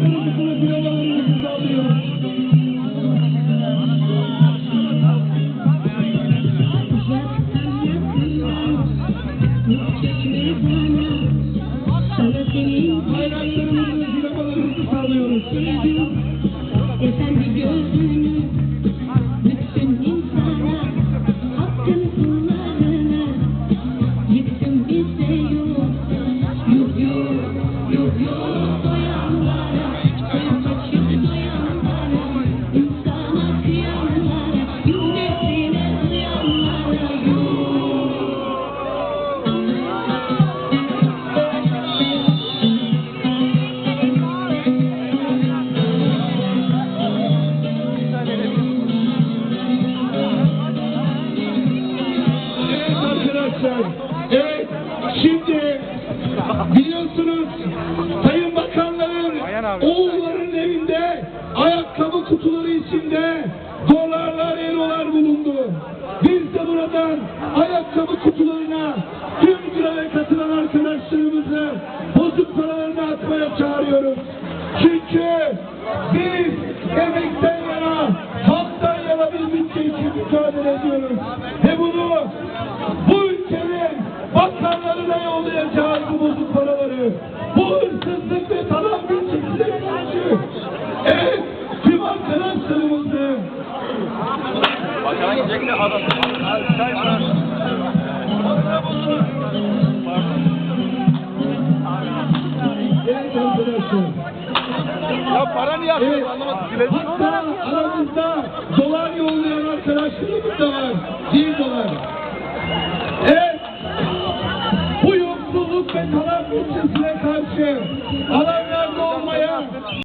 kırmızısını binalarımızı sağlıyor. Hayranlarımızı. Efendi gözünü bütün insana hakkın kullarına yıktın bize yok yok yok yok Oğulların evinde ayakkabı kutuları içinde dolarlar, eurolar bulundu. Biz de buradan ayakkabı kutularına tüm greve katılan arkadaşlarımızı bozuk paralarını atmaya çağırıyoruz. Çünkü biz emekten yana, halktan yana bir bütçe için mücadele ediyoruz. Ve bunu bu ülkenin bakanlarına yollayacağız bu bozuk paraları. Bu De adam. Ya para niye Evet. atıyorsun Hatta aramızda dolar yollayan arkadaşlarımız da var. Bir dolar. Evet. Bu yoksulluk ve talan bütçesine karşı alan